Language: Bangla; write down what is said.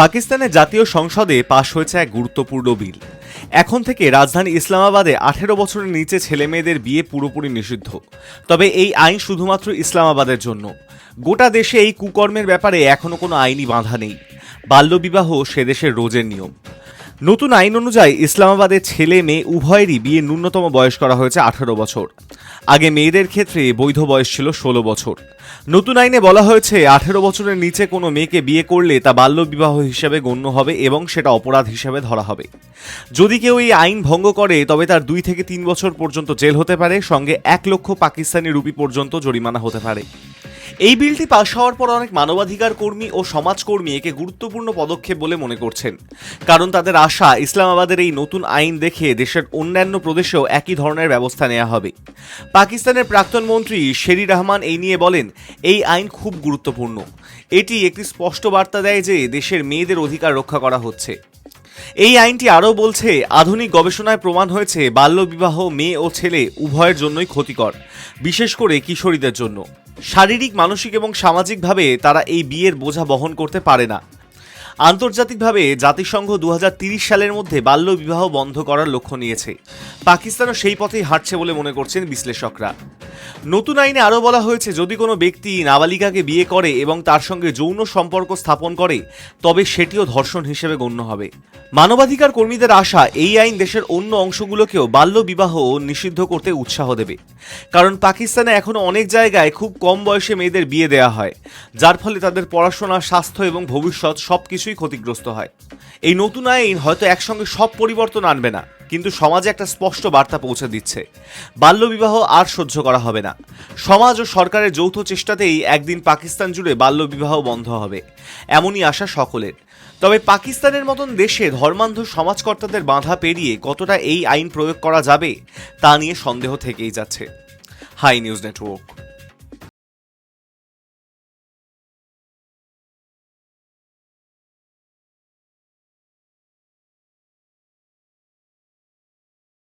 পাকিস্তানের জাতীয় সংসদে পাশ হয়েছে এক গুরুত্বপূর্ণ বিল। এখন থেকে রাজধানী ইসলামাবাদে আঠেরো বছরের নিচে ছেলে মেয়েদের বিয়ে পুরোপুরি নিষিদ্ধ। তবে এই আইন শুধুমাত্র ইসলামাবাদের জন্য। গোটা দেশে এই কুকর্মের ব্যাপারে এখনও কোনো আইনি বাধা নেই। বাল্যবিবাহ সে দেশের রোজের নিয়ম। নতুন আইন অনুযায়ী ইসলামাবাদের ছেলে মেয়ে উভয়েরই বিয়ে ন্যূনতম বয়স করা হয়েছে আঠারো বছর। আগে মেয়েদের ক্ষেত্রে বৈধ বয়স ছিল ষোলো বছর। নতুন আইনে বলা হয়েছে, আঠেরো বছরের নিচে কোনো মেয়েকে বিয়ে করলে তা বাল্যবিবাহ হিসেবে গণ্য হবে এবং সেটা অপরাধ হিসেবে ধরা হবে। যদি কেউ এই আইন ভঙ্গ করে, তবে তার দুই থেকে তিন বছর পর্যন্ত জেল হতে পারে, সঙ্গে এক লক্ষ পাকিস্তানি রুপি পর্যন্ত জরিমানা হতে পারে। এই বিলটি পাশ হওয়ার পর অনেক মানবাধিকার কর্মী ও সমাজকর্মী একে গুরুত্বপূর্ণ পদক্ষেপ বলে মনে করছেন। কারণ তাদের আশা, ইসলামাবাদের এই নতুন আইন দেখে দেশের অন্যান্য প্রদেশেও একই ধরনের ব্যবস্থা নেওয়া হবে। পাকিস্তানের প্রাক্তন মন্ত্রী শেরি রহমান এই নিয়ে বলেন, এই আইন খুব গুরুত্বপূর্ণ। এটি একটি স্পষ্ট বার্তা দেয় যে দেশের মেয়েদের অধিকার রক্ষা করা হচ্ছে। এই আইনটি আরও বলছে, আধুনিক গবেষণায় প্রমাণ হয়েছে, বাল্যবিবাহ মেয়ে ও ছেলে উভয়ের জন্যই ক্ষতিকর, বিশেষ করে কিশোরীদের জন্য। শারীরিক, মানসিক এবং সামাজিকভাবে তারা এই বিয়ের বোঝা বহন করতে পারে না। আন্তর্জাতিকভাবে জাতিসংঘ দু সালের মধ্যে বাল্যবিবাহ বন্ধ করার লক্ষ্য নিয়েছে। পাকিস্তানও সেই পথেই হাঁটছে বলে মনে করছেন বিশ্লেষকরা। নতুন আইনে আরও বলা হয়েছে, যদি কোনো ব্যক্তি নাবালিকাকে বিয়ে করে এবং তার সঙ্গে যৌন সম্পর্ক স্থাপন করে, তবে সেটিও ধর্ষণ হিসেবে গণ্য হবে। মানবাধিকার কর্মীদের আশা, এই আইন দেশের অন্য অংশগুলোকেও বাল্যবিবাহ নিষিদ্ধ করতে উৎসাহ দেবে। কারণ পাকিস্তানে এখনও অনেক জায়গায় খুব কম বয়সে মেয়েদের বিয়ে দেওয়া হয়, যার ফলে তাদের পড়াশোনা, স্বাস্থ্য এবং ভবিষ্যৎ সব কিছুই ক্ষতিগ্রস্ত হয়। এই নতুন আইন হয়তো একসঙ্গে সব পরিবর্তন আনবে না। কিন্তু সমাজে একটা স্পষ্ট বার্তা পৌঁছে দিচ্ছে। বাল্যবিবাহ আর সহ্য করা হবে না। সমাজ ও সরকারের যৌথ চেষ্টাতেই একদিন পাকিস্তান জুড়ে বাল্যবিবাহ বন্ধ হবে। এমনই আশা সকলের। তবে পাকিস্তানের মতন দেশে ধর্মান্ধ সমাজকর্তাদের বাধা পেরিয়ে কতটা এই আইন প্রয়োগ করা যাবে, তা নিয়ে সন্দেহ থেকেই যাচ্ছে। Hi news network.